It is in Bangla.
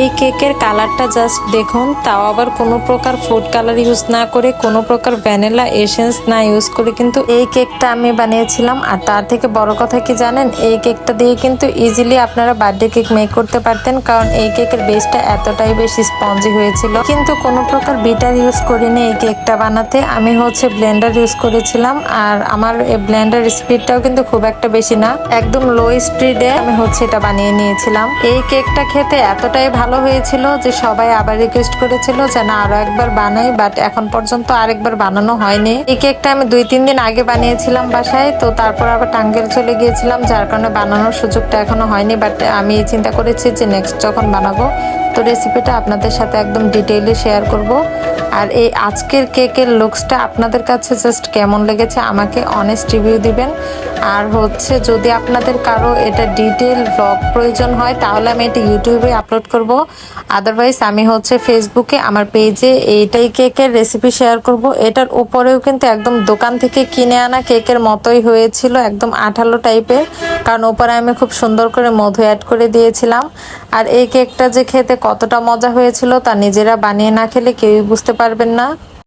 এই কেকের কালারটা জাস্ট দেখুন, তাও আবার কোনো প্রকার ফুড কালার ইউজ না করে, কোনো প্রকার ভ্যানিলা এসেন্স না ইউজ করে কিন্তু এই কেকটা আমি বানিয়েছিলাম। আর তার থেকে বড় কথা কি জানেন, এই কেকটা দিয়ে কিন্তু ইজিলি আপনারা বার্থডে কেক মেক করতে পারতেন, কারণ এই কেকের বেসটা এতটাই বেশি স্পঞ্জি হয়েছিল। কিন্তু কোনো প্রকার বিটার ইউজ করিনি এই কেকটা বানাতে। আমি হচ্ছে ব্লেন্ডার ইউজ করেছিলাম, আর আমার এই ব্লেন্ডার স্পিডটাও কিন্তু খুব একটা বেশি না, একদম লো স্পিডে আমি হচ্ছে এটা বানিয়ে নিয়েছিলাম। এই কেকটা খেতে এতটাই ভালো হয়েছিল যে সবাই আবার রিকোয়েস্ট করেছিল যে না, আরও একবার বানাই বাট এখন পর্যন্ত আরেকবার বানানো হয়নি। এই কেকটা আমি দুই, তিন দিন আগে বানিয়েছিলাম বাসায়, তো তারপর আবার টাঙ্গেল চলে গিয়েছিলাম, যার কারণে বানানোর সুযোগটা এখনও হয়নি বাট আমি চিন্তা করেছি যে নেক্সট যখন বানাবো, তো রেসিপিটা আপনাদের সাথে একদম ডিটেইলে শেয়ার করব। আর এই আজকের কেকের লুকসটা আপনাদের কাছে জাস্ট কেমন লেগেছে, আমাকে অনেস্ট রিভিউ দিবেন। আর হচ্ছে যদি আপনাদের কারও এটা ডিটেল ব্লগ প্রয়োজন হয়, তাহলে আমি এটা ইউটিউবে আপলোড করব। আদারওয়াইজ আমি হচ্ছে ফেসবুকে আমার পেজে এইটাই কেকের রেসিপি শেয়ার করব। এটার উপরেও কিন্তু একদম দোকান থেকে কিনে আনা কেকের মতোই হয়েছিল, একদম আঠালো টাইপের কারণ ওপরে আমি খুব সুন্দর করে মধু অ্যাড করে দিয়েছিলাম। আর এই কেকটা যে খেতে কতটা মজা হয়েছিল, তা নিজেরা বানিয়ে না খেলে কেউই বুঝতে পারবেন না।